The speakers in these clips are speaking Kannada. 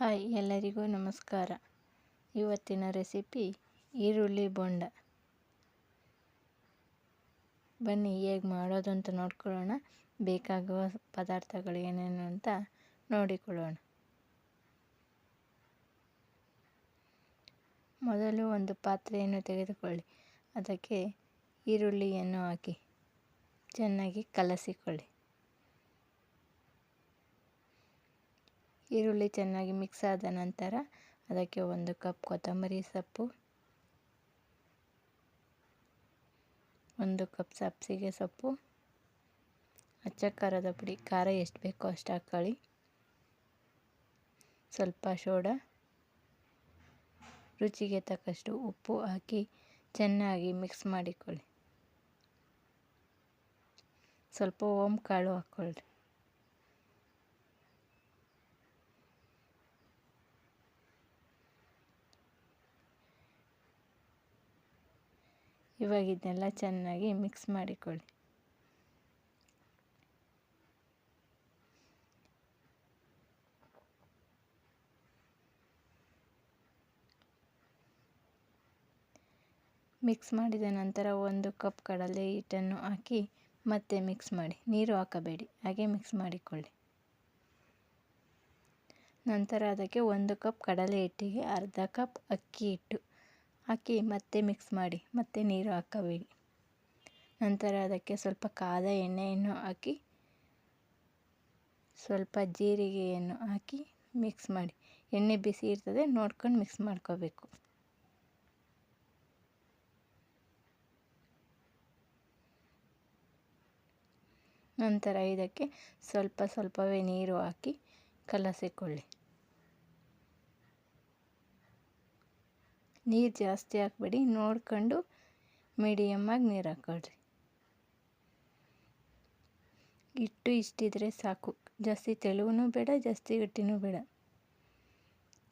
ಹಾಯ್, ಎಲ್ಲರಿಗೂ ನಮಸ್ಕಾರ. ಇವತ್ತಿನ ರೆಸಿಪಿ ಈರುಳ್ಳಿ ಬೋಂಡ. ಬನ್ನಿ, ಹೇಗೆ ಮಾಡೋದು ಅಂತ ನೋಡ್ಕೊಳ್ಳೋಣ. ಬೇಕಾಗುವ ಪದಾರ್ಥಗಳು ಏನೇನು ಅಂತ ನೋಡಿಕೊಳ್ಳೋಣ. ಮೊದಲು ಒಂದು ಪಾತ್ರೆಯನ್ನು ತೆಗೆದುಕೊಳ್ಳಿ. ಅದಕ್ಕೆ ಈರುಳ್ಳಿಯನ್ನು ಹಾಕಿ. ಚೆನ್ನಾಗಿ ಕಲಸಿಕೊಳ್ಳಿ. ಈರುಳ್ಳಿ ಚೆನ್ನಾಗಿ ಮಿಕ್ಸ್ ಆದ ನಂತರ ಅದಕ್ಕೆ ಒಂದು ಕಪ್ ಕೊತ್ತಂಬರಿ ಸೊಪ್ಪು, ಒಂದು ಕಪ್ ಸಬ್ಬಸಿಗೆ ಸೊಪ್ಪು ಅಚ್ಚ ಖಾರದ ಪುಡಿ, ಖಾರ ಎಷ್ಟು ಬೇಕೋ ಅಷ್ಟು ಹಾಕ್ಕೊಳ್ಳಿ ಸ್ವಲ್ಪ ಸೋಡಾ ರುಚಿಗೆ ತಕ್ಕಷ್ಟು ಉಪ್ಪು ಹಾಕಿ ಚೆನ್ನಾಗಿ ಮಿಕ್ಸ್ ಮಾಡಿಕೊಳ್ಳಿ. ಸ್ವಲ್ಪ ಓಮ್ ಕಾಳು ಹಾಕ್ಕೊಳ್ಳಿ ಇವಾಗ ಇದನ್ನೆಲ್ಲ ಚೆನ್ನಾಗಿ ಮಿಕ್ಸ್ ಮಾಡಿಕೊಳ್ಳಿ. ಮಿಕ್ಸ್ ಮಾಡಿದ ನಂತರ ಒಂದು ಕಪ್ ಕಡಲೆ ಹಿಟ್ಟನ್ನು ಹಾಕಿ ಮತ್ತೆ ಮಿಕ್ಸ್ ಮಾಡಿ. ನೀರು ಹಾಕಬೇಡಿ, ಹಾಗೆ ಮಿಕ್ಸ್ ಮಾಡಿಕೊಳ್ಳಿ. ನಂತರ ಅದಕ್ಕೆ ಒಂದು ಕಪ್ ಕಡಲೆ ಹಿಟ್ಟಿಗೆ ಅರ್ಧ ಕಪ್ ಅಕ್ಕಿ ಹಿಟ್ಟು. ಹಾಕಿ ಮತ್ತೆ ಮಿಕ್ಸ್ ಮಾಡಿ, ಮತ್ತೆ ನೀರು ಹಾಕಬೇಡಿ. ನಂತರ ಅದಕ್ಕೆ ಸ್ವಲ್ಪ ಕಾದ ಎಣ್ಣೆಯನ್ನು ಹಾಕಿ, ಸ್ವಲ್ಪ ಜೀರಿಗೆಯನ್ನು ಹಾಕಿ ಮಿಕ್ಸ್ ಮಾಡಿ. ಎಣ್ಣೆ ಬಿಸಿ ಇರ್ತದೆ, ನೋಡ್ಕೊಂಡು ಮಿಕ್ಸ್ ಮಾಡ್ಕೋಬೇಕು. ನಂತರ ಇದಕ್ಕೆ ಸ್ವಲ್ಪ ಸ್ವಲ್ಪವೇ ನೀರು ಹಾಕಿ ಕಲಸಿಕೊಳ್ಳಿ. ನೀರು ಜಾಸ್ತಿ ಹಾಕ್ಬೇಡಿ, ನೋಡ್ಕೊಂಡು ಮೀಡಿಯಮ್ಮಾಗಿ ನೀರು ಹಾಕ್ಕೊಳ್ರಿ ಹಿಟ್ಟು ಇಷ್ಟಿದ್ರೆ ಸಾಕು. ಜಾಸ್ತಿ ತೆಳುವೂ ಬೇಡ, ಜಾಸ್ತಿ ಗಟ್ಟಿನೂ ಬೇಡ.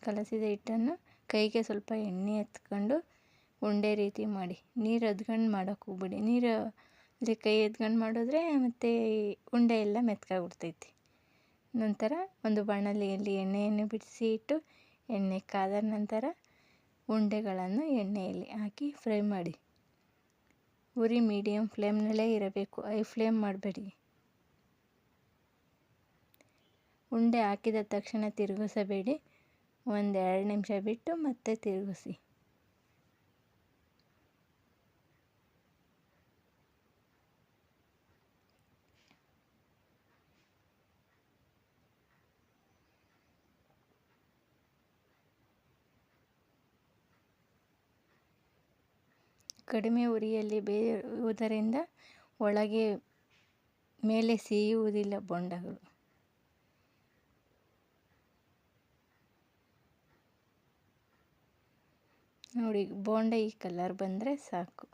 ಕಲಸಿದ ಹಿಟ್ಟನ್ನು ಕೈಗೆ ಸ್ವಲ್ಪ ಎಣ್ಣೆ ಎತ್ಕೊಂಡು ಉಂಡೆ ರೀತಿ ಮಾಡಿ. ನೀರು ಅದ್ಕೊಂಡು ಮಾಡೋಕೆ ಹೋಗ್ಬೇಡಿ. ನೀರು ಅಲ್ಲಿ ಕೈ ಎದ್ಕೊಂಡು ಮಾಡಿದ್ರೆ ಮತ್ತು ಉಂಡೆ ಎಲ್ಲ ಮೆತ್ಕಾಗ್ಬಿಡ್ತೈತಿ. ನಂತರ ಒಂದು ಬಾಣಲಿಯಲ್ಲಿ ಎಣ್ಣೆಯನ್ನು ಬಿಡಿಸಿ ಇಟ್ಟು, ಎಣ್ಣೆ ಕಾದ ನಂತರ ಉಂಡೆಗಳನ್ನು ಎಣ್ಣೆಯಲ್ಲಿ ಹಾಕಿ ಫ್ರೈ ಮಾಡಿ. ಉರಿ ಮೀಡಿಯಮ್ ಫ್ಲೇಮ್ನಲ್ಲೇ ಇರಬೇಕು. ಐ ಫ್ಲೇಮ್ ಮಾಡಬೇಡಿ. ಉಂಡೆ ಹಾಕಿದ ತಕ್ಷಣ ತಿರುಗಿಸಬೇಡಿ. ಒಂದೆರಡು ನಿಮಿಷ ಬಿಟ್ಟು ಮತ್ತೆ ತಿರುಗಿಸಿ. ಕಡಿಮೆ ಉರಿಯಲ್ಲಿ ಬೇಯುವುದರಿಂದ ಒಳಗೆ ಮೇಲೆ ಸೀಯುವುದಿಲ್ಲ ಬೊಂಡಗಳು. ನೋಡಿ ಬೋಂಡ ಈ ಕಲರ್ ಬಂದರೆ ಸಾಕು.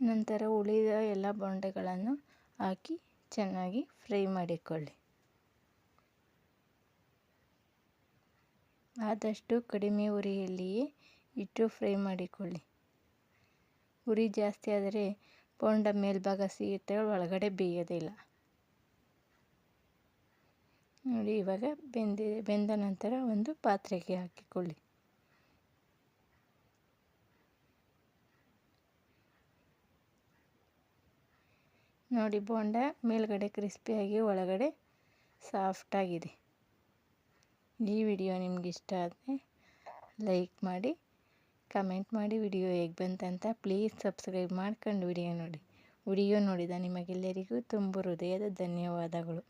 ನಂತರ ಉಳಿದ ಎಲ್ಲ ಬೊಂಡೆಗಳನ್ನು ಹಾಕಿ ಚೆನ್ನಾಗಿ ಫ್ರೈ ಮಾಡಿಕೊಳ್ಳಿ. ಆದಷ್ಟು ಕಡಿಮೆ ಉರಿಯಲ್ಲಿಯೇ ಇಟ್ಟು ಫ್ರೈ ಮಾಡಿಕೊಳ್ಳಿ. ಉರಿ ಜಾಸ್ತಿ ಆದರೆ ಬೋಂಡ ಮೇಲ್ಭಾಗ ಸಿಗುತ್ತೆ, ಒಳಗಡೆ ಬೇಯೋದಿಲ್ಲ ನೋಡಿ, ಇವಾಗ ಬೆಂದಿದೆ ಬೆಂದ ನಂತರ ಒಂದು ಪಾತ್ರೆಗೆ ಹಾಕಿಕೊಳ್ಳಿ. ನೋಡಿ ಬೋಂಡ ಮೇಲ್ಗಡೆ ಕ್ರಿಸ್ಪಿಯಾಗಿ ಒಳಗಡೆ ಸಾಫ್ಟಾಗಿದೆ ಈ ವಿಡಿಯೋ ನಿಮ್ಗೆ ಇಷ್ಟ ಆದರೆ ಲೈಕ್ ಮಾಡಿ ಕಮೆಂಟ್ ಮಾಡಿ ವಿಡಿಯೋ ಹೇಗೆ ಬಂತಂತ ಪ್ಲೀಸ್ ಸಬ್ಸ್ಕ್ರೈಬ್ ಮಾಡ್ಕೊಂಡು ವಿಡಿಯೋ ನೋಡಿ. ವಿಡಿಯೋ ನೋಡಿದ ನಿಮಗೆಲ್ಲರಿಗೂ ತುಂಬ ಹೃದಯದ ಧನ್ಯವಾದಗಳು.